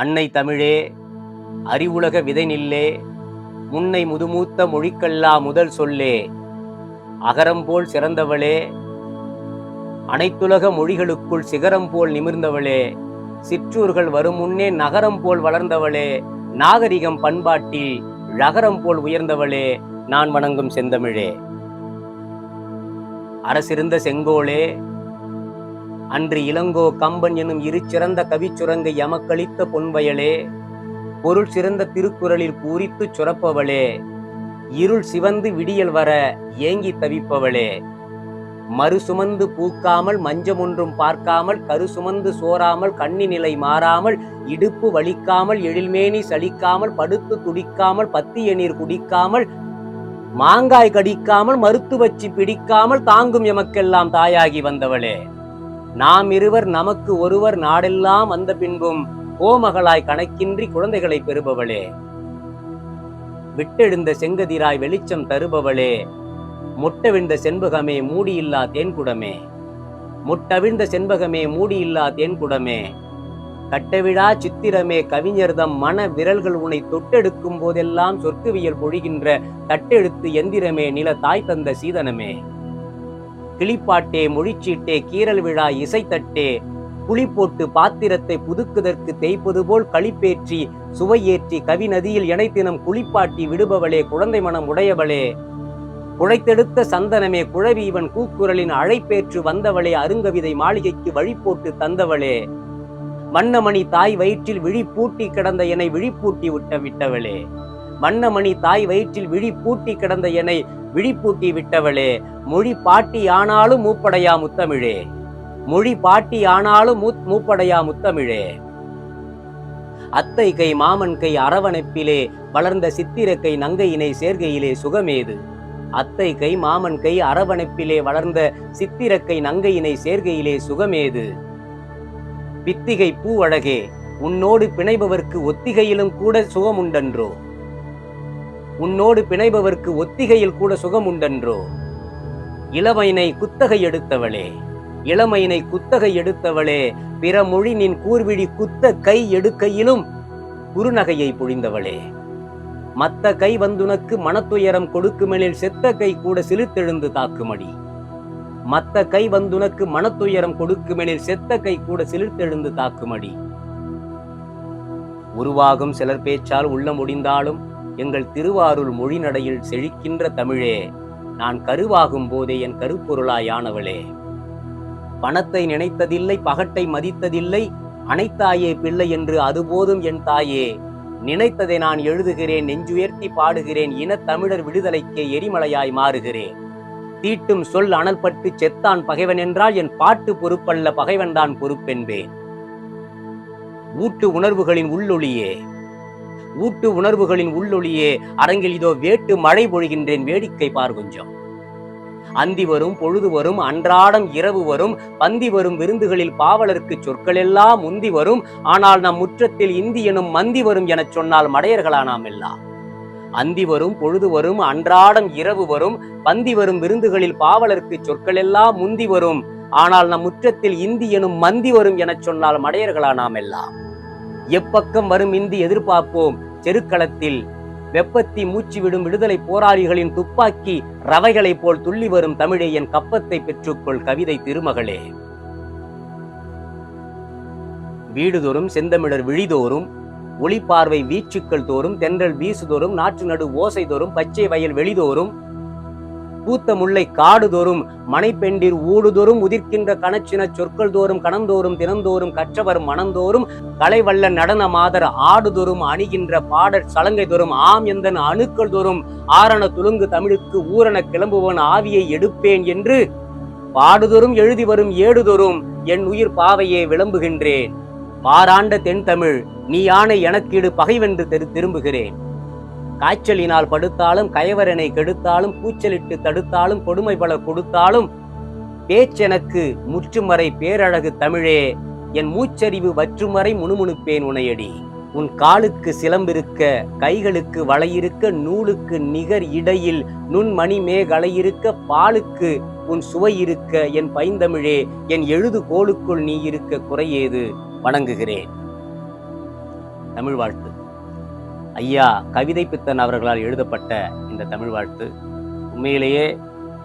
அன்னை தமிழே அறிவுலக விதை நில்லே முன்னை முதுமூத்த மொழிக்கல்லா முதல் சொல்லே அகரம் போல் சிறந்தவளே அனைத்துலக மொழிகளுக்குள் சிகரம் போல் நிமிர்ந்தவளே சிற்றூர்கள் வரும் முன்னே நகரம் போல் வளர்ந்தவளே நாகரிகம் பண்பாட்டில் ழகரம் போல் உயர்ந்தவளே நான் வணங்கும் செந்தமிழே. அரசிருந்த செங்கோலே அன்று இளங்கோ கம்பன் எனும் இரு சிறந்த கவிச்சுரங்கை எமக்களித்த பொன்வயலே பொருள் சிறந்த திருக்குறளில் பூரித்து சுரப்பவளே இருள் சிவந்து விடியல் வர ஏங்கி தவிப்பவளே. மறு சுமந்து பூக்காமல் மஞ்சமொன்றும் பார்க்காமல் கரு சுமந்து சோராமல் கண்ணி நிலை மாறாமல் இடுப்பு வலிக்காமல் எழில்மேனி சலிக்காமல் படுத்து துடிக்காமல் பத்திய நீர் குடிக்காமல் மாங்காய் கடிக்காமல் மருத்துவச்சி பிடிக்காமல் தாங்கும் எமக்கெல்லாம் தாயாகி வந்தவளே. நாம் இருவர் நமக்கு ஒருவர் நாடெல்லாம் வந்த பின்பும் கோமகளாய் கணக்கின்றி குழந்தைகளை பெறுபவளே. விட்டெழுந்த செங்கதிராய் வெளிச்சம் தருபவளே. முட்டவிழ்ந்த செண்பகமே மூடியில்லா தேன்குடமே. முட்டவிழ்ந்த செண்பகமே மூடியில்லா தேன்குடமே. கட்டவிழா சித்திரமே கவிஞர்தம் மன விரல்கள் உன்னை தொட்டெடுக்கும் போதெல்லாம் சொற்கவியல் பொழிகின்ற தட்டெழுத்து எந்திரமே நில தாய் தந்த சீதனமே. கிளிப்பாட்டே மொழிச்சீட்டே கீரல் விழா இசைத்தட்டே புளி போட்டு பாத்திரத்தை புதுக்குதற்கு தேய்ப்பது போல் களிப்பேற்றி சுவையேற்றி கவி நதியில் இணைத்தினம் குளிப்பாட்டி விடுபவளே குழந்தை மனம் உடையவளே. குழைத்தெடுத்த சந்தனமே குழவி இவன் கூக்குரலின் அழைப்பேற்று வந்தவளே அருங்கவிதை மாளிகைக்கு வழி போட்டு தந்தவளே. வண்ணமணி தாய் வயிற்றில் விழிப்பூட்டி கிடந்த என்னை விழிப்பூட்டி விட்ட விட்டவளே. வண்ணமணி தாய் வயிற்றில் விழி பூட்டி கிடந்த என்னை விழிப்பூட்டி விட்டவளே மொழி பாட்டி ஆனாலும் மூப்படையா முத்தமிழே. மொழி பாட்டி ஆனாலும் மூப்படையா முத்தமிழே. அத்தை கை மாமன் கை அரவணைப்பிலே வளர்ந்த சித்திரக்கை நங்கையினை சேர்கையிலே சுகமேது. அத்தை கை மாமன் கை அரவணைப்பிலே வளர்ந்த சித்திரக்கை நங்கையினை சேர்கையிலே சுகமேது. பித்திகை பூவழகே உன்னோடு பிணைபவர்க்கு ஒத்திகையிலும் கூட சுகமுண்டன்றோ. உன்னோடு பிணைபவர்க்கு ஒத்திகையில் கூட சுகம் உண்டன்றோ இளமையினை குத்தகை எடுத்தவளே இளமையினை குத்தகை எடுத்தவளே பிற மொழி நின் கூர்விழி குத்த கை எடுக்கையிலும் குறுநகையை பொழிந்தவளே. மத்த கை வந்துனக்கு மனத்துயரம் கொடுக்குமெனில் செத்த கை கூட சிலித்தெழுந்து தாக்குமடி. மத்த கை வந்துனக்கு மனத்துயரம் கொடுக்குமெனில் செத்த கை கூட சிலிர்த்தெழுந்து தாக்குமடி. உருவாகும் சிலர் பேச்சால் உள்ள முடிந்தாலும் எங்கள் திருவாரூர் மொழிநடையில் செழிக்கின்ற தமிழே நான் கருவாகும் போதே என் கருப்பொருளாயானவளே. பணத்தை நினைத்ததில்லை பகட்டை மதித்ததில்லை அனைத்தாயே பிள்ளை என்று அதுபோதும் என் தாயே. நினைத்ததை நான் எழுதுகிறேன் நெஞ்சுயர்த்தி பாடுகிறேன் இனத் தமிழர் விடுதலைக்கே எரிமலையாய் மாறுகிறேன். தீட்டும் சொல் அனல்பட்டு செத்தான் பகைவன் என்றால் என் பாட்டு பொறுப்பல்ல பகைவன்தான் பொறுப்பென்பேன். ஊட்டு உணர்வுகளின் உள்ளொளியே ஊட்டு உணர்வுகளின் உள்ளொளியே அரங்கில் இதோ வேட்டு மழை பொழிகின்றேன் வேடிக்கை பார் கொஞ்சம். அந்தி வரும் பொழுது வரும் அன்றாடம் இரவு வரும் பந்தி வரும் விருந்துகளில் பாவலருக்கு சொற்களெல்லாம் முந்தி வரும் ஆனால் நம் முற்றத்தில் இந்தி எனும் மந்தி வரும் எனச் சொன்னால் மடையர்களா நாம் எல்லாம்? அந்தி வரும் பொழுது வரும் அன்றாடம் இரவு வரும் பந்தி வரும் விருந்துகளில் பாவலருக்கு சொற்களெல்லாம் முந்தி வரும் ஆனால் நம் முற்றத்தில் இந்தி எனும் மந்தி வரும் எனச் சொன்னால் மடையர்களா நாம் எல்லாம்? எப்பக்கம் வரும் இந்தி எதிர்பார்ப்போம். செருக்களத்தில் வெப்பத்தி மூச்சு விடும் விடுதலை போராளிகளின் துப்பாக்கி ரவைகளைப் போல் துள்ளி வரும் தமிழே என் கப்பத்தை பெற்றுக்கொள் கவிதை திருமகளே. வீடுதோறும் செந்தமிழர் விழிதோறும் ஒளிப்பார்வை வீச்சுக்கள் தோறும் தென்றல் வீசுதோறும் நாற்று நடு ஓசை தோறும் பச்சை வயல் வெளிதோறும் பூத்த முல்லை காடுதோறும் மனைப்பெண்டிர் ஊடுதோறும் உதிர்க்கின்ற கணச்சின சொற்கள் தோறும் கணந்தோறும் தினந்தோறும் கற்றவர் மனந்தோறும் கலைவல்ல நடன மாதர் ஆடுதோறும் அணிகின்ற பாடற் சலங்கை தோறும் ஆம் எந்தன் அணுக்கள் தோறும் ஆரண துலுங்கு தமிழுக்கு ஊரண கிளம்புவன் ஆவியை எடுப்பேன் என்று பாடுதோறும் எழுதி வரும் ஏடுதோறும் என் உயிர் பாவையே விளம்புகின்றேன். பாராண்ட தென் தமிழ் நீ யானை எனக்கீடு பகைவென்று தெரு திரும்புகிறேன். காய்ச்சலினால் படுத்தாலும் கயவரனை கெடுத்தாலும் கூச்சலிட்டு தடுத்தாலும் கொடுமை பல கொடுத்தாலும் பேச்செனக்கு முற்றுமறை பேரழகு தமிழே என் மூச்சறிவு வற்றுமறை முணுமுணுப்பேன் உனையடி. உன் காலுக்கு சிலம்பிருக்க கைகளுக்கு வளையிருக்க நூலுக்கு நிகர் இடையில் நுண்மணி மேகலையிருக்க பாலுக்கு உன் சுவை இருக்க என் பைந்தமிழே என் எழுது கோலுக்குள் நீ இருக்க குறையேது வணங்குகிறேன். தமிழ் வாழ்த்து. ஐயா கவிதை பித்தன் அவர்களால் எழுதப்பட்ட இந்த தமிழ் வாழ்த்து. உண்மையிலேயே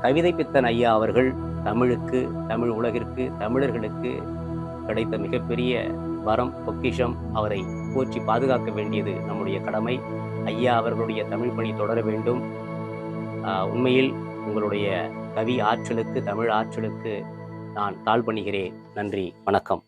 கவிதை பித்தன் ஐயா அவர்கள் தமிழுக்கு தமிழ் உலகிற்கு தமிழர்களுக்கு கிடைத்த மிகப்பெரிய வரம் பொக்கிஷம் அவரை போற்றி பாதுகாக்க வேண்டியது நம்முடைய கடமை. ஐயா அவர்களுடைய தமிழ் பணி தொடர வேண்டும். உண்மையில் உங்களுடைய கவி ஆற்றலுக்கு தமிழ் ஆற்றலுக்கு நான் தாழ் பண்ணுகிறேன் நன்றி வணக்கம்.